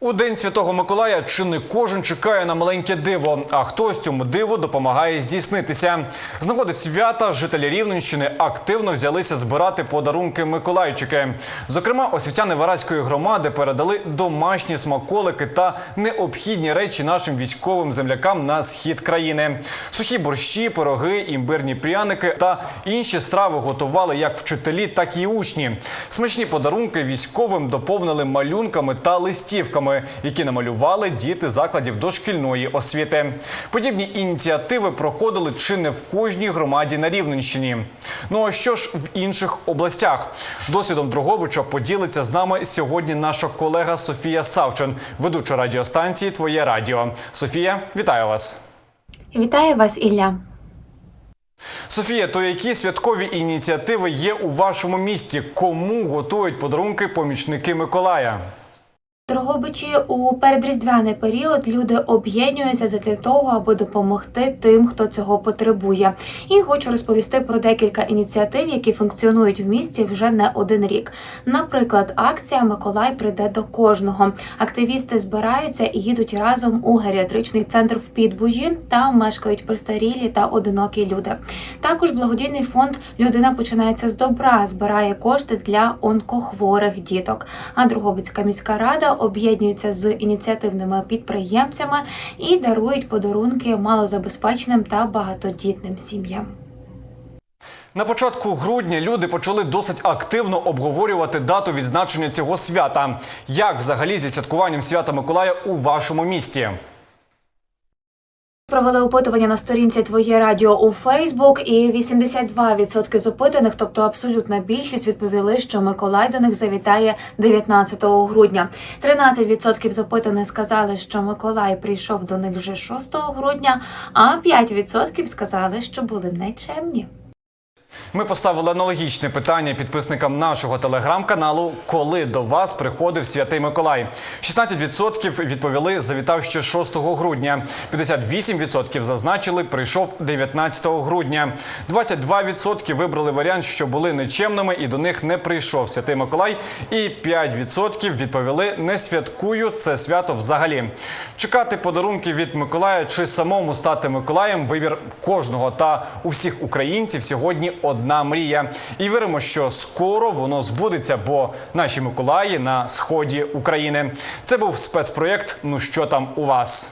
У день святого Миколая чи не кожен чекає на маленьке диво, а хтось цьому диву допомагає здійснитися. З нагоди свята жителі Рівненщини активно взялися збирати подарунки Миколайчики. Зокрема, освітяни Вараської громади передали домашні смаколики та необхідні речі нашим військовим землякам на схід країни. Сухі борщі, пироги, імбирні пряники та інші страви готували як вчителі, так і учні. Смачні подарунки військовим доповнили малюнками та листівками, які намалювали діти закладів дошкільної освіти. Подібні ініціативи проходили чи не в кожній громаді на Рівненщині. Ну а що ж в інших областях? Досвідом Дрогобича поділиться з нами сьогодні наша колега Софія Савчин, ведуча радіостанції Твоє Радіо. Софія, вітаю вас. Вітаю вас, Ілля. Софія, то які святкові ініціативи є у вашому місті? Кому готують подарунки помічники Миколая? Дрогобичі у передріздвяний період люди об'єднуються задля того, аби допомогти тим, хто цього потребує. І хочу розповісти про декілька ініціатив, які функціонують в місті вже не один рік. Наприклад, акція Миколай прийде до кожного. Активісти збираються і їдуть разом у геріатричний центр в Підбужі. Там мешкають престарілі та одинокі люди. Також благодійний фонд Людина починається з добра збирає кошти для онкохворих діток. А Дрогобицька міська рада об'єднується з ініціативними підприємцями і дарують подарунки малозабезпеченим та багатодітним сім'ям. На початку грудня люди почали досить активно обговорювати дату відзначення цього свята. Як взагалі зі святкуванням свята Миколая у вашому місті? Провели опитування на сторінці Твоє радіо у Фейсбук, і 82% з опитаних, тобто абсолютна більшість, відповіли, що Миколай до них завітає 19 грудня. 13% з опитаних сказали, що Миколай прийшов до них вже 6 грудня, а 5% сказали, що були нечемні. Ми поставили аналогічне питання підписникам нашого телеграм-каналу, коли до вас приходив святий Миколай. 16% відповіли, завітав ще 6 грудня. 58% зазначили, прийшов 19 грудня. 22% вибрали варіант, що були нечемними і до них не прийшов святий Миколай. І 5% відповіли, не святкую це свято взагалі. Чекати подарунки від Миколая чи самому стати Миколаєм вибір кожного та у всіх українців сьогодні одна мрія. І віримо, що скоро воно збудеться, бо наші Миколаї на сході України. Це був спецпроєкт. Ну що там у вас?